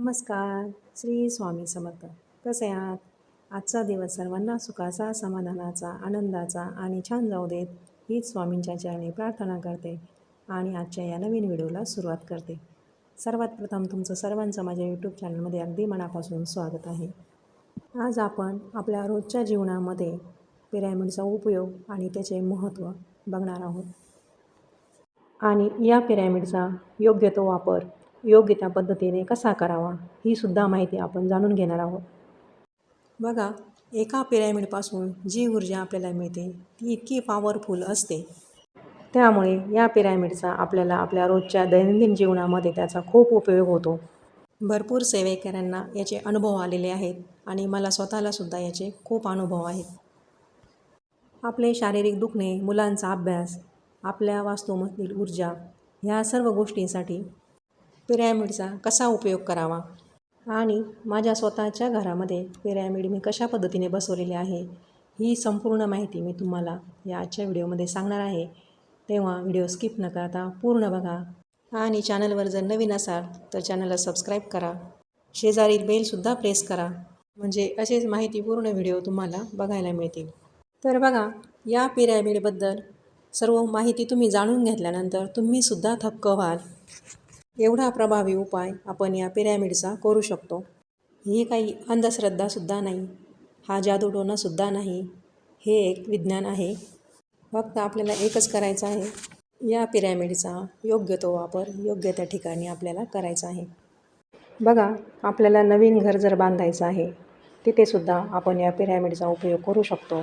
नमस्कार. श्री स्वामी समर्थ. कसे आहात? आजचा दिवस सर्वांना सुखाचा समाधानाचा आनंदाचा आणि छान जाऊ देत हीच स्वामींच्या चरणी प्रार्थना करते आणि आजच्या या नवीन व्हिडिओला सुरुवात करते. सर्वात प्रथम तुमचं सर्वांचं माझ्या यूट्यूब चॅनलमध्ये अगदी मनापासून स्वागत आहे. आज आपण आपल्या रोजच्या जीवनामध्ये पिरॅमिडचा उपयोग आणि त्याचे महत्त्व बघणार आहोत. आणि या पिरॅमिडचा योग्य तो वापर योग्य त्या पद्धतीने कसा करावा ही सुद्धा माहिती आपण जाणून घेणार आहोत. बघा एका पिरॅमिडपासून जी ऊर्जा आपल्याला मिळते ती इतकी पॉवरफुल असते. त्यामुळे या पिरॅमिडचा आपल्याला आपल्या रोजच्या दैनंदिन जीवनामध्ये त्याचा खूप उपयोग होतो. भरपूर सेवेकऱ्यांना याचे अनुभव आलेले आहेत आणि मला स्वतःलासुद्धा याचे खूप अनुभव आहेत. आपले शारीरिक दुखणे मुलांचा अभ्यास आपल्या वास्तूमधील ऊर्जा ह्या सर्व गोष्टींसाठी पिरॅमिडचा कसा उपयोग करावा? आणि माझ्या स्वतःच्या घरामध्ये पिरॅमिड मी कशा पद्धतीने बसवलेले आहे ही संपूर्ण माहिती मी तुम्हाला या आजच्या व्हिडिओमध्ये सांगणार आहे. तेव्हा व्हिडिओ स्किप न करता पूर्ण बघा. आणि चॅनलवर जर नवीन असाल तर चॅनलला सबस्क्राईब करा. शेजारील बेलसुद्धा प्रेस करा. म्हणजे असेच माहितीपूर्ण व्हिडिओ तुम्हाला बघायला मिळतील. तर बघा या पिरॅमिडबद्दल सर्व माहिती तुम्ही जाणून घेतल्यानंतर तुम्हीसुद्धा थक्क व्हाल. एवढा प्रभावी उपाय आपण या पिरॅमिडचा करू शकतो. ही काही अंधश्रद्धासुद्धा नाही हा जादूटोनासुद्धा नाही हे एक विज्ञान आहे. फक्त आपल्याला एकच करायचं आहे या पिरॅमिडचा योग्य तो वापर योग्य त्या ठिकाणी आपल्याला करायचा आहे. बघा आपल्याला नवीन घर जर बांधायचं आहे तिथेसुद्धा आपण या पिरॅमिडचा उपयोग करू शकतो.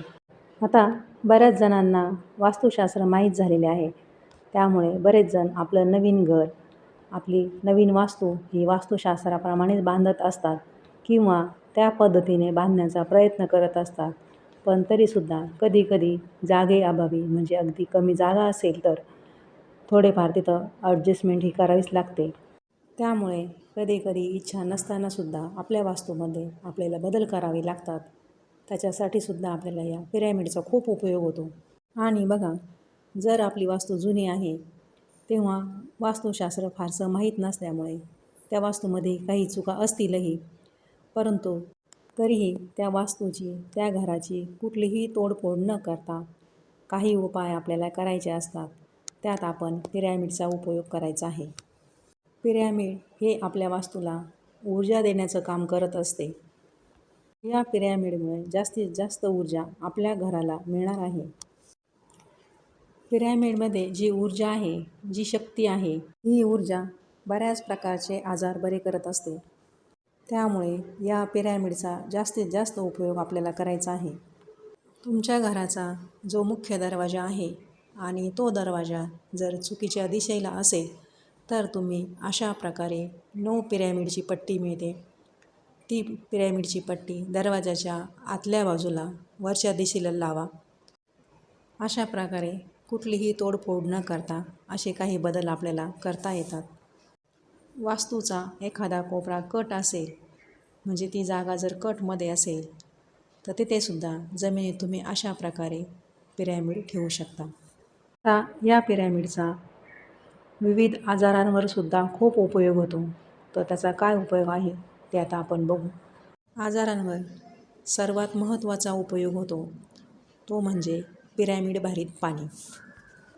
आता बऱ्याच जणांना वास्तुशास्त्र माहीत झालेले आहे. त्यामुळे बरेच जण आपलं नवीन घर आपली नवीन वास्तू ही वास्तुशास्त्राप्रमाणेच बांधत असतात किंवा त्या पद्धतीने बांधण्याचा प्रयत्न करत असतात. पण तरीसुद्धा कधीकधी जागेअभावी म्हणजे अगदी कमी जागा असेल तर थोडेफार तिथं ॲडजस्टमेंट ही करावीच लागते. त्यामुळे कधीकधी इच्छा नसतानासुद्धा आपल्या वास्तूमध्ये आपल्याला बदल करावे लागतात. त्याच्यासाठीसुद्धा आपल्याला या पिरॅमिडचा खूप उपयोग होतो. आणि बघा जर आपली वास्तू जुनी आहे तेव्हा वास्तुशास्त्र फारसं माहीत नसल्यामुळे त्या वास्तूमध्ये काही चुका असतीलही. परंतु तरीही त्या वास्तूची त्या घराची कुठलीही तोडफोड न करता काही उपाय आपल्याला करायचे असतात. त्यात आपण पिरॅमिडचा उपयोग करायचा आहे. पिरॅमिड हे आपल्या वास्तूला ऊर्जा देण्याचं काम करत असते. या पिरॅमिडमुळे जास्तीत जास्त ऊर्जा आपल्या घराला मिळणार आहे. पिरॅमिडमध्ये जी ऊर्जा आहे जी शक्ती आहे ही ऊर्जा बऱ्याच प्रकारचे आजार बरे करत असते. त्यामुळे या पिरॅमिडचा जास्तीत जास्त उपयोग आपल्याला करायचा आहे. तुमच्या घराचा जो मुख्य दरवाजा आहे आणि तो दरवाजा जर चुकीच्या दिशेला असेल तर तुम्ही अशा प्रकारे नो पिरॅमिडची पट्टी मिळते. ती पिरॅमिडची पट्टी दरवाजाच्या आतल्या बाजूला वरच्या दिशेला लावा. अशा प्रकारे कुठलीही तोडफोड न करता असे काही बदल आपल्याला करता येतात. वास्तूचा एखादा कोपरा कट असेल म्हणजे ती जागा जर कटमध्ये असेल तर तिथेसुद्धा जमिनीत तुम्ही अशा प्रकारे पिरॅमिड ठेवू शकता. आता या पिरॅमिडचा विविध आजारांवर सुद्धा खूप उपयोग होतो तर त्याचा काय उपयोग आहे ते आता आपण बघू. आजारांवर सर्वात महत्त्वाचा उपयोग होतो तो म्हणजे पिरॅमिड भारीत पाणी.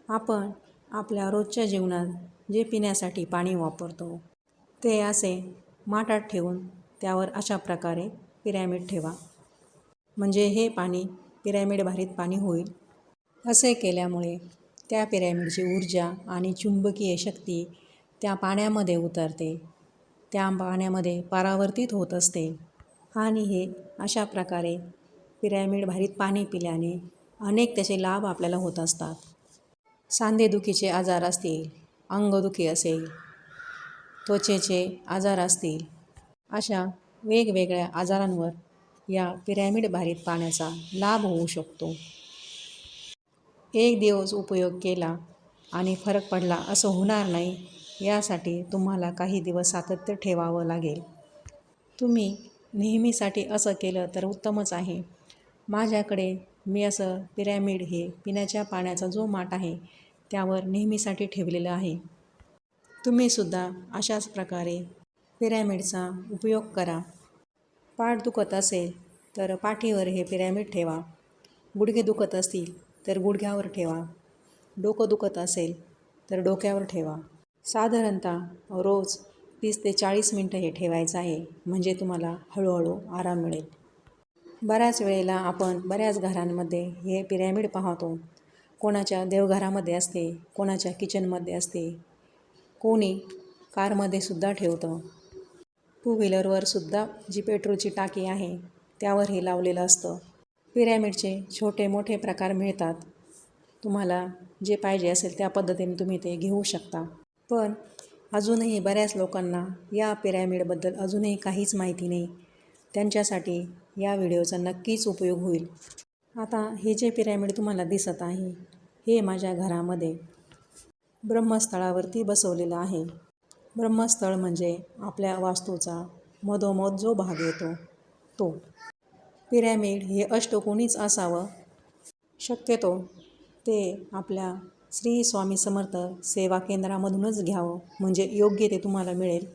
आपण आपल्या रोजच्या जीवनात जे पिण्यासाठी पाणी वापरतो ते असे माठात ठेवून त्यावर अशा प्रकारे पिरॅमिड ठेवा. म्हणजे हे पाणी पिरॅमिड भारीत पाणी होईल. असे केल्यामुळे त्या पिरॅमिडची ऊर्जा आणि चुंबकीय शक्ती त्या पाण्यामध्ये उतरते. त्या पाण्यामध्ये परावर्तित होत असते. आणि हे अशा प्रकारे पिरॅमिड भारीत पाणी पिल्याने अनेक त्याचे लाभ आपल्याला होत असतात. सांधेदुखीचे आजार असतील अंगदुखी असेल त्वचेचे आजार असतील अशा वेगवेगळ्या आजारांवर या पिरॅमिड भारीत पाण्याचा लाभ होऊ शकतो. एक दिवस उपयोग केला आणि फरक पडला असं होणार नाही यासाठी तुम्हाला काही दिवस सातत्य ठेवावं लागेल. तुम्ही नेहमीसाठी असं केलं तर उत्तमच आहे. माझ्याकडे मी असं पिरॅमिड हे पिण्याच्या पाण्याचा जो माठ आहे त्यावर नेहमीसाठी ठेवलेलं आहे. तुम्हीसुद्धा अशाच प्रकारे पिरॅमिडचा उपयोग करा. पाठ दुखत असेल तर पाठीवर हे पिरॅमिड ठेवा. गुडघे दुखत असतील तर गुडघ्यावर ठेवा. डोकं दुखत असेल तर डोक्यावर ठेवा. साधारणतः रोज तीस ते चाळीस मिनटं हे ठेवायचं आहे म्हणजे तुम्हाला हळूहळू आराम मिळेल. बऱ्याच वेळेला आपण बऱ्याच घरांमध्ये हे पिरॅमिड पाहतो. कोणाच्या देवघरामध्ये असते कोणाच्या किचनमध्ये असते. कोणी कारमध्ये सुद्धा ठेवतं. टू व्हीलरवर सुद्धा जी पेट्रोलची टाकी आहे त्यावर हे लावलेलं असतं. पिरॅमिडचे छोटे मोठे प्रकार मिळतात. तुम्हाला जे पाहिजे असेल त्या पद्धतीने तुम्ही ते घेऊ शकता. पण अजूनही बऱ्याच लोकांना या पिरॅमिडबद्दल अजूनही काहीच माहिती नाही. त्यांच्यासाठी या व्हिडिओचा नक्कीच उपयोग होईल. आता हे जे पिरॅमिड तुम्हाला दिसत आहे हे माझ्या घरामध्ये ब्रह्मस्थळावरती बसवलेलं आहे. ब्रह्मस्थळ म्हणजे आपल्या वास्तूचा मधोमध जो भाग येतो तो. पिरॅमिड हे अष्टकोणीच असावं. शक्यतो ते आपल्या श्री स्वामी समर्थ सेवा केंद्रामधूनच घ्यावं म्हणजे योग्य ते तुम्हाला मिळेल.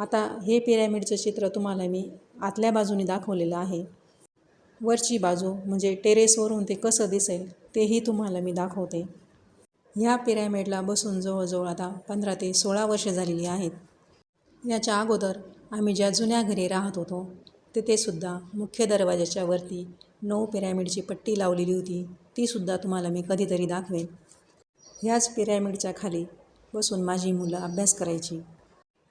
आता हे पिरॅमिडचं चित्र तुम्हाला मी आतल्या बाजूने दाखवलेलं आहे. वरची बाजू म्हणजे टेरेसवरून ते कसं दिसेल तेही तुम्हाला मी दाखवते. ह्या पिरॅमिडला बसून जवळजवळ आता पंधरा ते सोळा वर्ष झालेली आहेत. याच्या अगोदर आम्ही ज्या जुन्या घरी राहत होतो तिथेसुद्धा मुख्य दरवाजाच्या वरती नऊ पिरॅमिडची पट्टी लावलेली होती तीसुद्धा तुम्हाला मी कधीतरी दाखवेन. ह्याच पिरॅमिडच्या खाली बसून माझी मुलं अभ्यास करायची.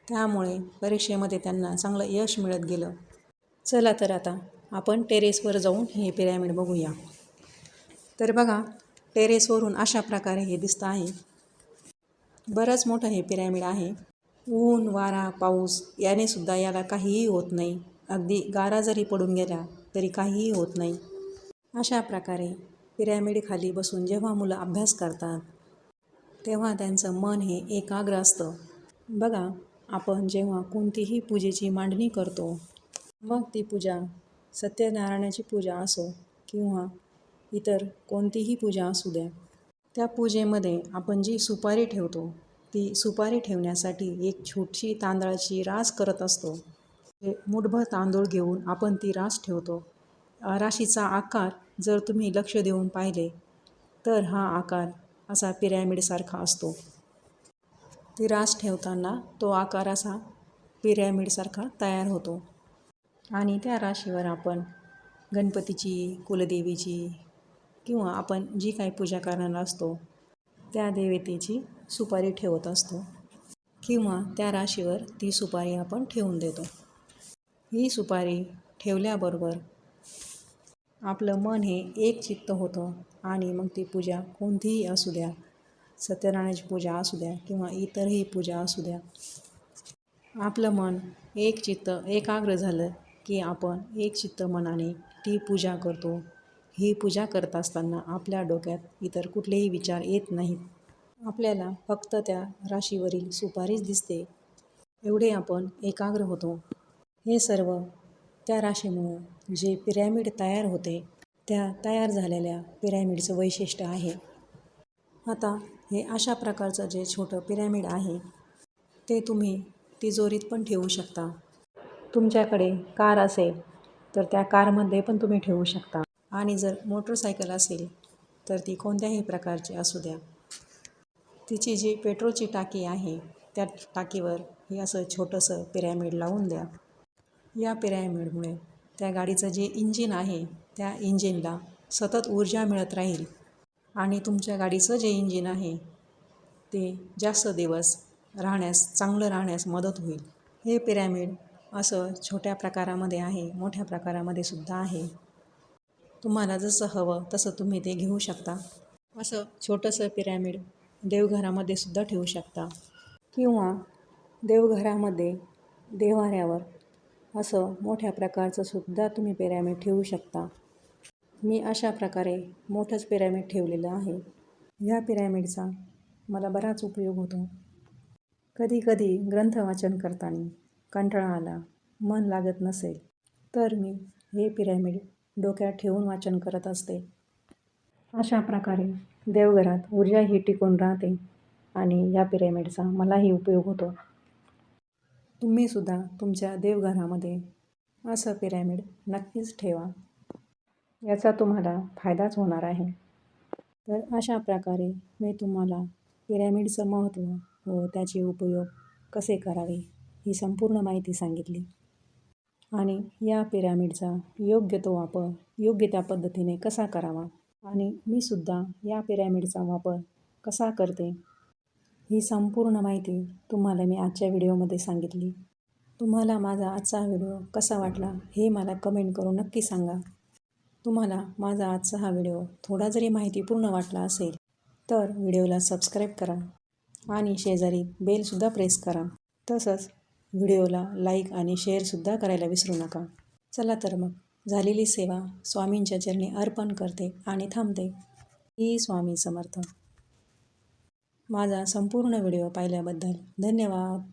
त्यामुळे परीक्षेमध्ये त्यांना चांगलं यश मिळत गेलं. चला तर आता आपण टेरेसवर जाऊन हे पिरॅमिड बघूया. तर बघा टेरेसवरून अशा प्रकारे हे दिसतं आहे. बरंच मोठं हे पिरॅमिड आहे. ऊन वारा पाऊस याने सुद्धा याला काहीही होत नाही. अगदी गारा जरी पडून गेला तरी काहीही होत नाही. अशा प्रकारे पिरॅमिडखाली बसून जेव्हा मुलं अभ्यास करतात तेव्हा त्यांचं मन हे एकाग्र असतं. बघा आपण जेव्हा कोणतीही पूजेची मांडणी करतो मग ती पूजा सत्यनारायणाची पूजा असो किंवा इतर कोणतीही पूजा असू द्या. त्या पूजेमध्ये आपण जी सुपारी ठेवतो ती सुपारी ठेवण्यासाठी एक छोटीशी तांदळाची रास करत असतो. मुठभर तांदूळ घेऊन आपण ती रास ठेवतो. राशीचा आकार जर तुम्ही लक्ष देऊन पाहिले तर हा आकार असा पिरॅमिडसारखा असतो. ती रास ठेवताना तो आकार असा पिरॅमिडसारखा तयार होतो. आणि त्या राशीवर आपण गणपतीची कुलदेवीची किंवा आपण जी काही पूजा करणार असतो त्या देवतेची सुपारी ठेवत असतो किंवा त्या राशीवर ती सुपारी आपण ठेवून देतो. ही सुपारी ठेवल्याबरोबर आपलं मन हे एक चित्त होतं आणि मग ती पूजा कोणतीही असू द्या सत्यनारायणाची पूजा असू द्या किंवा इतरही पूजा असू द्या आपलं मन एक चित्त एकाग्र झालं की आपण एक चित्त मनाने ती पूजा करतो. ही पूजा करत असताना आपल्या डोक्यात इतर कुठलेही विचार येत नाहीत. आपल्याला फक्त त्या राशीवरील सुपारीच दिसते. एवढे आपण एकाग्र होतो. हे सर्व त्या राशीमुळं जे पिरॅमिड तयार होते त्या तयार झालेल्या पिरॅमिडचं वैशिष्ट्य आहे. आता हे अशा प्रकारचं जे छोटं पिरॅमिड आहे ते तुम्ही तिजोरीत पण ठेवू शकता. तुमच्याकडे कार असेल तर त्या कारमध्ये पण तुम्ही ठेवू शकता. आणि जर मोटरसायकल असेल तर ती कोणत्याही प्रकारची असू द्या. तिची जी पेट्रोलची टाकी आहे त्या टाकीवर हे असं छोटंसं पिरॅमिड लावून द्या. या पिरॅमिडमुळे त्या गाडीचं जे इंजिन आहे त्या इंजिनला सतत ऊर्जा मिळत राहील. आणि तुमच्या गाडीचं जे इंजिन आहे ते जास्त दिवस राहण्यास चांगलं राहण्यास मदत होईल. हे पिरॅमिड असं छोट्या प्रकारामध्ये आहे मोठ्या प्रकारामध्ये सुद्धा आहे. तुम्हाला जसं हवं तसं तुम्ही ते घेऊ शकता. असं छोटंसं पिरॅमिड देवघरामध्ये सुद्धा ठेवू शकता. किंवा देवघरामध्ये देवाऱ्यावर असं मोठ्या प्रकारचं सुद्धा तुम्ही पिरॅमिड ठेवू शकता. मी अशा प्रकारे मोठंच पिरॅमिड ठेवलेलं आहे. या पिरॅमिडचा मला बराच उपयोग होतो. कधी कधी ग्रंथ वाचन करताना कंटाळा आला. मन लागत नसेल. तर मी हे पिरॅमिड डोक्यात ठेवून वाचन करत असते. अशा प्रकारे देवघरात ऊर्जा ही टिकून राहते आणि या पिरॅमिडचा मलाही उपयोग होतो. तुम्हीसुद्धा तुमच्या देवघरामध्ये असं पिरॅमिड नक्कीच ठेवा. याचा तुम्हाला फायदाच होणार आहे. तर अशा प्रकारे मी तुम्हाला पिरॅमिडचं महत्त्व व त्याचे उपयोग कसे करावे? ही संपूर्ण माहिती सांगितली. आणि या पिरॅमिडचा योग्य तो वापर योग्य त्या पद्धतीने कसा करावा आणि मी सुद्धा या पिरॅमिडचा वापर कसा करते ही संपूर्ण माहिती तुम्हाला मी आजच्या व्हिडिओमध्ये सांगितली. तुम्हाला माझा आजचा व्हिडिओ कसा वाटला हे मला कमेंट करून नक्की सांगा. तुम्हाला माझा आजचा हा व्हिडिओ थोडा जरी माहितीपूर्ण वाटला असेल तर व्हिडिओला सबस्क्राईब करा आणि शेजारी बेलसुद्धा प्रेस करा. तसंच व्हिडिओला लाईक आणि शेअरसुद्धा करायला विसरू नका. चला तर मग झालेली सेवा स्वामींच्या चरणी अर्पण करते आणि थांबते. ही स्वामी समर्थ. माझा संपूर्ण व्हिडिओ पाहिल्याबद्दल धन्यवाद.